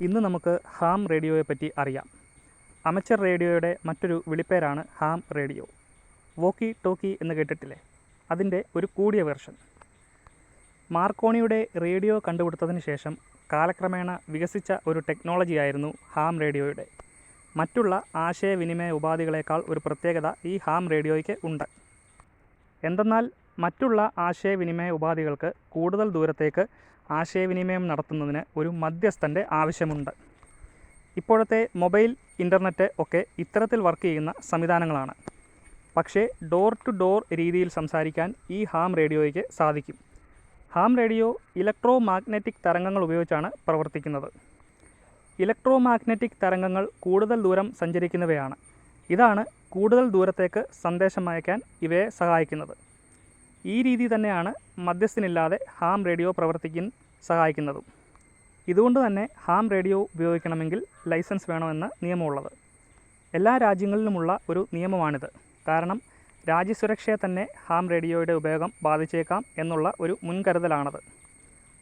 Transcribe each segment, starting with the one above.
ഇന്ന് നമുക്ക് ഹാം റേഡിയോയെ പറ്റി അറിയാം. അമച്ചർ റേഡിയോയുടെ മറ്റൊരു വിളിപ്പേരാണ് ഹാം റേഡിയോ. വോക്കി ടോക്കി എന്ന് കേട്ടിട്ടില്ലേ? അതിന്റെ ഒരു കൂടിയ വെർഷൻ. മാർക്കോണിയുടെ റേഡിയോ കണ്ടുപിടുത്തതിന് ശേഷം കാലക്രമേണ വികസിച്ച ഒരു ടെക്നോളജിയായിരുന്നു ഹാം റേഡിയോയുടെ. മറ്റുള്ള ആശയവിനിമയ ഉപാധികളേക്കാൾ ഒരു പ്രത്യേകത ഈ ഹാം റേഡിയോയ്ക്ക് ഉണ്ട്. എന്തെന്നാൽ മറ്റുള്ള ആശയവിനിമയ ഉപാധികൾക്ക് കൂടുതൽ ദൂരത്തേക്ക് ആശയവിനിമയം നടത്തുന്നതിന് ഒരു മധ്യസ്ഥന്റെ ആവശ്യമുണ്ട്. ഇപ്പോഴത്തെ മൊബൈൽ ഇന്റർനെറ്റ് ഒക്കെ ഇത്തരത്തിൽ വർക്ക് ചെയ്യുന്ന സംവിധാനങ്ങളാണ്. പക്ഷേ ഡോർ ടു ഡോർ രീതിയിൽ സംസാരിക്കാൻ ഈ ഹാം റേഡിയോയ്ക്ക് സാധിക്കും. ഹാം റേഡിയോ ഇലക്ട്രോ മാഗ്നറ്റിക് തരംഗങ്ങൾ ഉപയോഗിച്ചാണ് പ്രവർത്തിക്കുന്നത്. ഇലക്ട്രോ മാഗ്നറ്റിക് തരംഗങ്ങൾ കൂടുതൽ ദൂരം സഞ്ചരിക്കുന്നവയാണ്. ഇതാണ് കൂടുതൽ ദൂരത്തേക്ക് സന്ദേശം അയക്കാൻ ഇവയെ സഹായിക്കുന്നത്. ഈ രീതി തന്നെയാണ് മധ്യസ്ഥനില്ലാതെ ഹാം റേഡിയോ പ്രവർത്തിക്കാൻ സഹായിക്കുന്നതും. ഇതുകൊണ്ട് തന്നെ ഹാം റേഡിയോ ഉപയോഗിക്കണമെങ്കിൽ ലൈസൻസ് വേണമെന്ന് നിയമമുള്ളത്. എല്ലാ രാജ്യങ്ങളിലുമുള്ള ഒരു നിയമമാണിത്. കാരണം രാജ്യസുരക്ഷയെ തന്നെ ഹാം റേഡിയോയുടെ ഉപയോഗം ബാധിച്ചേക്കാം എന്നുള്ള ഒരു മുൻകരുതലാണത്.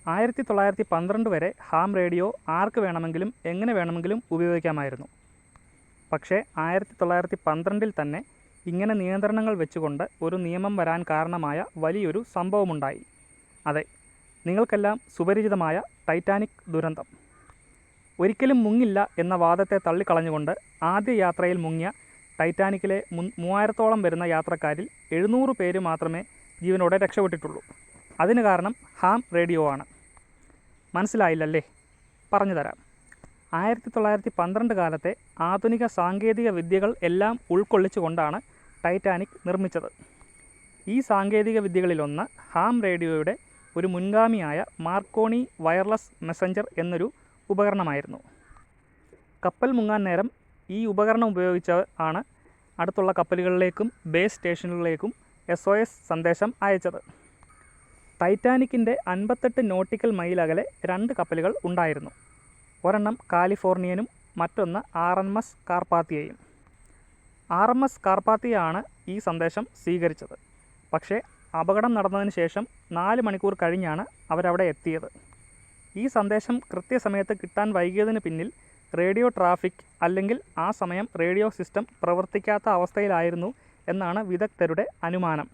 ആയിരത്തി തൊള്ളായിരത്തി പന്ത്രണ്ട് വരെ ഹാം റേഡിയോ ആർക്ക് വേണമെങ്കിലും എങ്ങനെ വേണമെങ്കിലും ഉപയോഗിക്കാമായിരുന്നു. പക്ഷേ ആയിരത്തി തൊള്ളായിരത്തി പന്ത്രണ്ടിൽ തന്നെ ഇങ്ങനെ നിയന്ത്രണങ്ങൾ വെച്ചുകൊണ്ട് ഒരു നിയമം വരാൻ കാരണമായ വലിയൊരു സംഭവമുണ്ടായി. അതെ നിങ്ങൾക്കെല്ലാം സുപരിചിതമായ ടൈറ്റാനിക് ദുരന്തം. ഒരിക്കലും മുങ്ങില്ല എന്ന വാദത്തെ തള്ളിക്കളഞ്ഞുകൊണ്ട് ആദ്യ യാത്രയിൽ മുങ്ങിയ ടൈറ്റാനിക്കിലെ മു മൂവായിരത്തോളം വരുന്ന യാത്രക്കാരിൽ എഴുന്നൂറ് പേര് മാത്രമേ ജീവനോടെ രക്ഷപ്പെട്ടിട്ടുള്ളൂ. അതിന് കാരണം ഹാം റേഡിയോ ആണ്. മനസ്സിലായില്ലല്ലേ? പറഞ്ഞു തരാം. ആയിരത്തി തൊള്ളായിരത്തി പന്ത്രണ്ട് കാലത്തെ ആധുനിക സാങ്കേതിക വിദ്യകൾ എല്ലാം ഉൾക്കൊള്ളിച്ചുകൊണ്ടാണ് ടൈറ്റാനിക് നിർമ്മിച്ചത്. ഈ സാങ്കേതിക വിദ്യകളിലൊന്ന് ഹാം റേഡിയോയുടെ ഒരു മുൻഗാമിയായ മാർക്കോണി വയർലെസ് മെസ്സഞ്ചർ എന്നൊരു ഉപകരണമായിരുന്നു. കപ്പൽ മുങ്ങാൻ നേരം ഈ ഉപകരണം ഉപയോഗിച്ച് ആണ് അടുത്തുള്ള കപ്പലുകളിലേക്കും ബേസ് സ്റ്റേഷനുകളിലേക്കും എസ് ഒ എസ് സന്ദേശം അയച്ചത്. ടൈറ്റാനിക്കിന്റെ അൻപത്തെട്ട് നോട്ടിക്കൽ മൈൽ അകലെ രണ്ട് കപ്പലുകൾ ഉണ്ടായിരുന്നു. ഒരെണ്ണം കാലിഫോർണിയനും മറ്റൊന്ന് ആർ എൻ എസ് കാർപ്പാത്തിയയും. ആർ എം എസ് കാർപ്പാത്തിയാണ് ഈ സന്ദേശം സ്വീകരിച്ചത്. പക്ഷേ അപകടം നടന്നതിന് ശേഷം നാല് മണിക്കൂർ കഴിഞ്ഞാണ് അവരവിടെ എത്തിയത്. ഈ സന്ദേശം കൃത്യസമയത്ത് കിട്ടാൻ വൈകിയതിന് പിന്നിൽ റേഡിയോ ട്രാഫിക് അല്ലെങ്കിൽ ആ സമയം റേഡിയോ സിസ്റ്റം പ്രവർത്തിക്കാത്ത അവസ്ഥയിലായിരുന്നു എന്നാണ് വിദഗ്ധരുടെ അനുമാനം.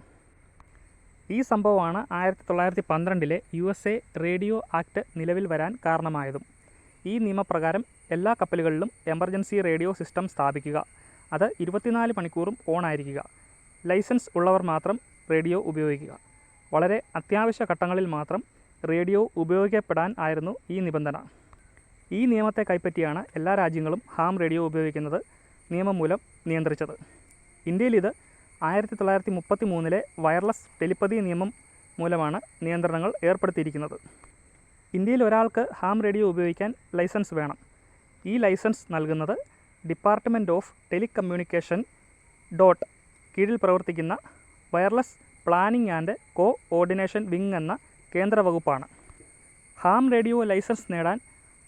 ഈ സംഭവമാണ് ആയിരത്തി തൊള്ളായിരത്തി പന്ത്രണ്ടിലെ U S A radio act നിലവിൽ വരാൻ കാരണമായതും. ഈ നിയമപ്രകാരം എല്ലാ കപ്പലുകളിലും എമർജൻസി റേഡിയോ സിസ്റ്റം സ്ഥാപിക്കുക അത് ഇരുപത്തിനാല് മണിക്കൂറും ഓൺ ആയിരിക്കുക ലൈസൻസ് ഉള്ളവർ മാത്രം റേഡിയോ ഉപയോഗിക്കുക. വളരെ അത്യാവശ്യ ഘട്ടങ്ങളിൽ മാത്രം റേഡിയോ ഉപയോഗിക്കപ്പെടാൻ ആയിരുന്നു ഈ നിബന്ധന. ഈ നിയമത്തെ കൈപ്പറ്റിയാണ് എല്ലാ രാജ്യങ്ങളും ഹാം റേഡിയോ ഉപയോഗിക്കുന്നത് നിയമം മൂലം നിയന്ത്രിച്ചത്. ഇന്ത്യയിൽ ഇത് ആയിരത്തി തൊള്ളായിരത്തി മുപ്പത്തി മൂന്നിലെ വയർലെസ് ടെലിപ്പതി നിയമം മൂലമാണ് നിയന്ത്രണങ്ങൾ ഏർപ്പെടുത്തിയിരിക്കുന്നത്. ഇന്ത്യയിൽ ഒരാൾക്ക് ഹാം റേഡിയോ ഉപയോഗിക്കാൻ ലൈസൻസ് വേണം. ഈ ലൈസൻസ് നൽകുന്നത് ഡിപ്പാർട്ട്മെന്റ് ഓഫ് ടെലികമ്മ്യൂണിക്കേഷൻ ഡോട്ട് കീഴിൽ പ്രവർത്തിക്കുന്ന wireless planning and coordination wing എന്ന കേന്ദ്ര വകുപ്പാണ്. ഹാം റേഡിയോ ലൈസൻസ് നേടാൻ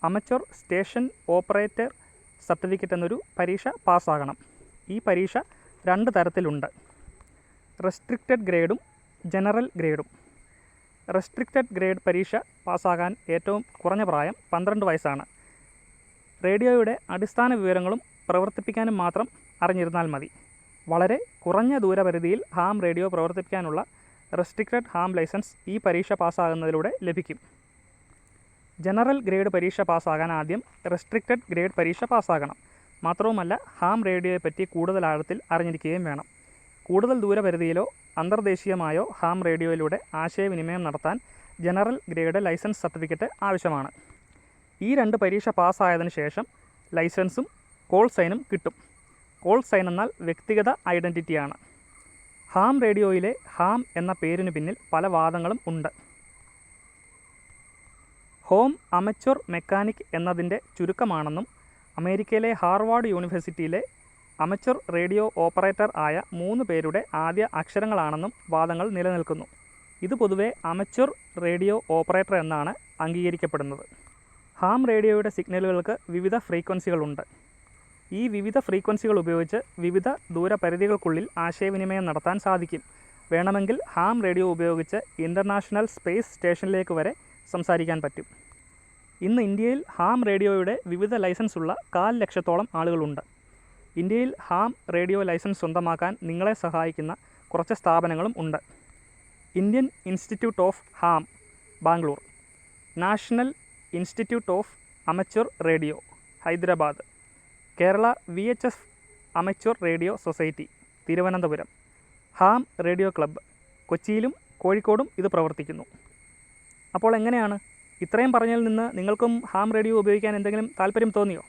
അമച്ചർ സ്റ്റേഷൻ ഓപ്പറേറ്റർ സർട്ടിഫിക്കറ്റ് എന്നൊരു പരീക്ഷ പാസ്സാകണം. ഈ പരീക്ഷ രണ്ട് തരത്തിലുണ്ട്. റെസ്ട്രിക്റ്റഡ് ഗ്രേഡും ജനറൽ ഗ്രേഡും. റെസ്ട്രിക്റ്റഡ് ഗ്രേഡ് പരീക്ഷ പാസ്സാകാൻ ഏറ്റവും കുറഞ്ഞ പ്രായം പന്ത്രണ്ട് വയസ്സാണ്. റേഡിയോയുടെ അടിസ്ഥാന വിവരങ്ങളും പ്രവർത്തിപ്പിക്കാനും മാത്രം അറിഞ്ഞിരുന്നാൽ മതി. വളരെ കുറഞ്ഞ ദൂരപരിധിയിൽ ഹാം റേഡിയോ പ്രവർത്തിപ്പിക്കാനുള്ള റെസ്ട്രിക്റ്റഡ് ഹാം ലൈസൻസ് ഈ പരീക്ഷ പാസ്സാകുന്നതിലൂടെ ലഭിക്കും. ജനറൽ ഗ്രേഡ് പരീക്ഷ പാസ്സാകാൻ ആദ്യം റെസ്ട്രിക്റ്റഡ് ഗ്രേഡ് പരീക്ഷ പാസ്സാകണം. മാത്രവുമല്ല ഹാം റേഡിയോയെപ്പറ്റി കൂടുതൽ ആഴത്തിൽ അറിഞ്ഞിരിക്കുകയും വേണം. കൂടുതൽ ദൂരപരിധിയിലോ അന്തർദേശീയമായോ ഹാം റേഡിയോയിലൂടെ ആശയവിനിമയം നടത്താൻ ജനറൽ ഗ്രേഡ് ലൈസൻസ് സർട്ടിഫിക്കറ്റ് ആവശ്യമാണ്. ഈ രണ്ട് പരീക്ഷ പാസ്സായതിനു ശേഷം ലൈസൻസും കോൾ സൈനും കിട്ടും. കോൾ സൈൻ എന്നാൽ വ്യക്തിഗത ഐഡന്റിറ്റിയാണ് ഹാം റേഡിയോയിലെ ഹാം എന്ന പേരിന് പിന്നിൽ പല വാദങ്ങളും ഉണ്ട്. ഹോം അമച്വർ മെക്കാനിക് എന്നതിന്റെ ചുരുക്കമാണെന്നും അമേരിക്കയിലെ ഹാർവാർഡ് യൂണിവേഴ്സിറ്റിയിലെ അമച്വർ റേഡിയോ ഓപ്പറേറ്റർ ആയ മൂന്ന് പേരുടെ ആദ്യ അക്ഷരങ്ങളാണെന്നും വാദങ്ങൾ നിലനിൽക്കുന്നു. ഇത് പൊതുവെ അമച്വർ റേഡിയോ ഓപ്പറേറ്റർ എന്നാണ് അംഗീകരിക്കപ്പെടുന്നത്. ഹാം റേഡിയോയുടെ സിഗ്നലുകൾക്ക് വിവിധ ഫ്രീക്വൻസികളുണ്ട്. ഈ വിവിധ ഫ്രീക്വൻസികൾ ഉപയോഗിച്ച് വിവിധ ദൂരപരിധികൾക്കുള്ളിൽ ആശയവിനിമയം നടത്താൻ സാധിക്കും. വേണമെങ്കിൽ ഹാം റേഡിയോ ഉപയോഗിച്ച് ഇന്റർനാഷണൽ സ്പേസ് സ്റ്റേഷനിലേക്ക് വരെ സംസാരിക്കാൻ പറ്റും. ഇന്ന് ഇന്ത്യയിൽ ഹാം റേഡിയോയുടെ വിവിധ ലൈസൻസ് ഉള്ള കാൽ ലക്ഷത്തോളം ആളുകളുണ്ട്. ഇന്ത്യയിൽ ഹാം റേഡിയോ ലൈസൻസ് സ്വന്തമാക്കാൻ നിങ്ങളെ സഹായിക്കുന്ന കുറച്ച് സ്ഥാപനങ്ങളും ഉണ്ട്. Indian institute of ham Bangalore. National institute of amateur radio Hyderabad. Kerala V H F amateur radio society Thiruvananthapuram. Ham radio club കൊച്ചിയിലും കോഴിക്കോടും ഇത് പ്രവർത്തിക്കുന്നു. അപ്പോൾ എങ്ങനെയാണ്? ഇത്രയും പറഞ്ഞതിൽ നിന്ന് നിങ്ങൾക്കും ഹാം റേഡിയോ ഉപയോഗിക്കാൻ എന്തെങ്കിലും താല്പര്യം തോന്നിയോ?